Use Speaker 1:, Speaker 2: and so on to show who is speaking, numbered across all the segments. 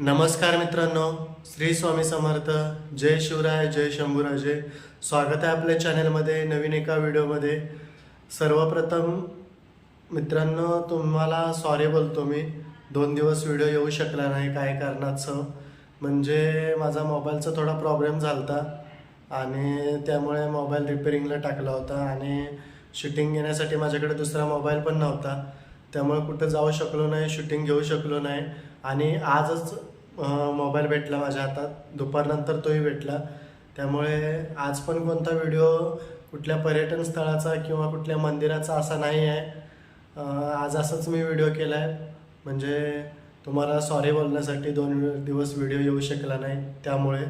Speaker 1: नमस्कार मित्रांनो श्री स्वामी समर्थ जय शिवराय जय शंभूराजे. स्वागत आहे आपल्या चॅनलमध्ये नवीन एका व्हिडिओमध्ये सर्वप्रथम मित्रांनो तुम्हाला सॉरी बोलतो मी. दोन दिवस व्हिडिओ येऊ शकला नाही काय कारणाचं. म्हणजे माझा मोबाईलचा थोडा प्रॉब्लेम झाला होता आणि त्यामुळे मोबाईल रिपेरिंगला टाकला होता आणि शूटिंग घेण्यासाठी माझ्याकडे दुसरा मोबाईल पण नव्हता. त्यामुळे कुठं जाऊ शकलो नाही शूटिंग घेऊ शकलो नाही. आणि आजच मोबाईल भेटला माझ्या हातात. दुपारनंतर तोही भेटला. त्यामुळे आज पण कोणता व्हिडिओ कुठल्या पर्यटन स्थळाचा किंवा कुठल्या मंदिराचा असा नाही आहे. आज असंच मी व्हिडिओ केला आहे म्हणजे तुम्हाला सॉरी बोलण्यासाठी दोन दिवस व्हिडिओ येऊ शकला नाही त्यामुळे.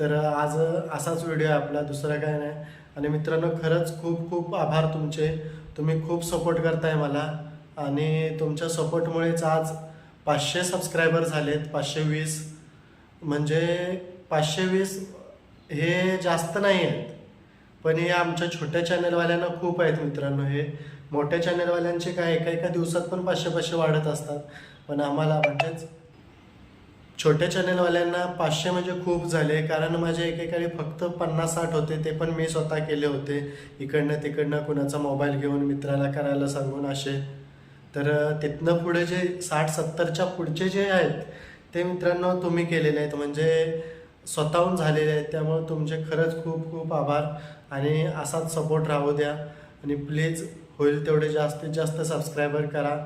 Speaker 1: तर आज असाच व्हिडिओ आहे आपला दुसरा काय नाही. आणि मित्रांनो खरंच खूप खूप आभार तुमचे. तुम्ही खूप सपोर्ट करताय मला. आणि तुमच्या सपोर्टमुळेच आज पाचशे सबस्क्रायबर झालेत पाचशे वीस. म्हणजे पाचशे वीस हे जास्त नाही आहेत पण हे आमच्या छोट्या चॅनलवाल्यांना खूप आहेत मित्रांनो हे. मोठ्या चॅनलवाल्यांचे काय एका एका दिवसात पण पाचशे पाचशे वाढत असतात. पण आम्हाला म्हणजेच छोट्या चॅनलवाल्यांना पाचशे म्हणजे खूप झाले. कारण माझे एकेकाळी फक्त पन्नास साठ होते ते पण मी स्वतः केले होते. इकडनं तिकडनं कुणाचा मोबाईल घेऊन मित्राला करायला सांगून असे. तर तिथनं पुढे जे साठ सत्तरच्या पुढचे जे आहेत ते मित्रांनो तुम्ही केलेले आहेत. म्हणजे स्वतःहून झालेले आहेत. त्यामुळे तुमचे खरंच खूप खूप आभार आणि असाच सपोर्ट राहू द्या. आणि प्लीज होईल तेवढे जास्तीत जास्त सबस्क्रायबर करा.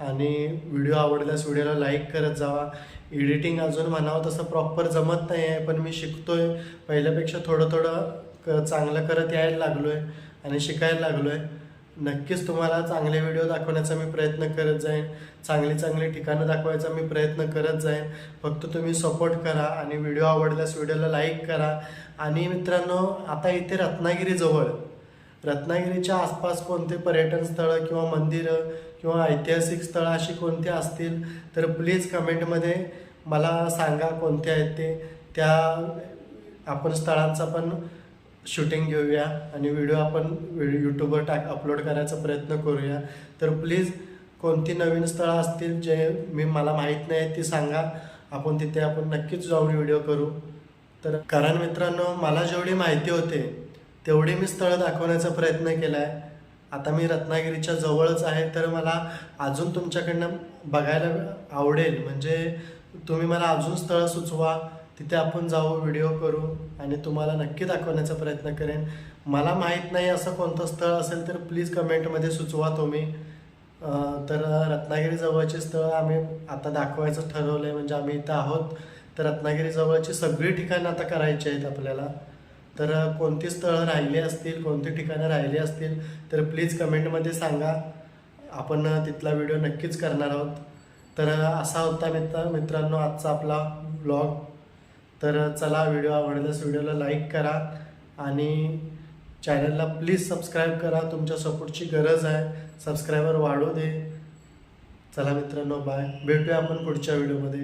Speaker 1: आणि व्हिडिओ आवडल्यास व्हिडिओला लाईक करत जावा. एडिटिंग अजून म्हणावं तसं प्रॉपर जमत नाही आहे पण मी शिकतो आहे पहिल्यापेक्षा थोडं थोडं क चांगलं करत यायला लागलो आहे आणि शिकायला लागलो आहे नक्कीच तुम्हाला चांगले व्हिडिओ दाखवण्याचा मी प्रयत्न करत जाईन. चांगली चांगली ठिकाणं दाखवायचा मी प्रयत्न करत जाईन. फक्त तुम्ही सपोर्ट करा आणि व्हिडिओ आवडल्यास व्हिडिओला लाईक करा. आणि मित्रांनो आता इथे रत्नागिरीजवळ रत्नागिरीच्या आसपास कोणते पर्यटन स्थळं किंवा मंदिरं किंवा ऐतिहासिक स्थळं अशी कोणती असतील तर प्लीज कमेंटमध्ये मला सांगा कोणते आहेत ते. त्या आपण स्थळांचा पण शूटिंग घेऊया आणि व्हिडिओ आपण यूट्यूबवर टाक अपलोड करायचा प्रयत्न करूया. तर प्लीज कोणती नवीन स्थळं असतील जे मी मला माहीत नाही ती सांगा. आपण तिथे आपण नक्कीच जाऊन व्हिडिओ करू. तर कारण मित्रांनो मला जेवढी माहिती होते तेवढी मी स्थळं दाखवण्याचा प्रयत्न केला आहे आता मी रत्नागिरीच्या जवळच आहे तर मला अजून तुमच्याकडनं बघायला आवडेल. म्हणजे तुम्ही मला अजून स्थळं सुचवा. तिथे आपण जाऊ व्हिडिओ करू आणि तुम्हाला नक्की दाखवण्याचा प्रयत्न करेन. मला माहीत नाही असं कोणतं स्थळ असेल तर प्लीज कमेंटमध्ये सुचवा तुम्ही. तर रत्नागिरी जवळची स्थळं आम्ही आता दाखवायचं ठरवलं आहे म्हणजे आम्ही इथं आहोत. तर रत्नागिरी जवळची सगळी ठिकाणं आता करायची आहेत आपल्याला. तर कोणती स्थळं राहिली असतील कोणती ठिकाणं राहिली असतील तर प्लीज कमेंटमध्ये सांगा. आपण तिथला व्हिडिओ नक्कीच करणार आहोत. तर असा होता मित्र मित्रांनो आजचा आपला ब्लॉग तर चला व्हिडिओ आवडल्यास व्हिडिओला लाईक करा आणि चॅनलला प्लीज सबस्क्राईब करा. तुमच्या सपोर्टची गरज आहे. सबस्क्रायबर वाढू दे. चला मित्रांनो बाय भेटूया आपण पुढच्या व्हिडिओमध्ये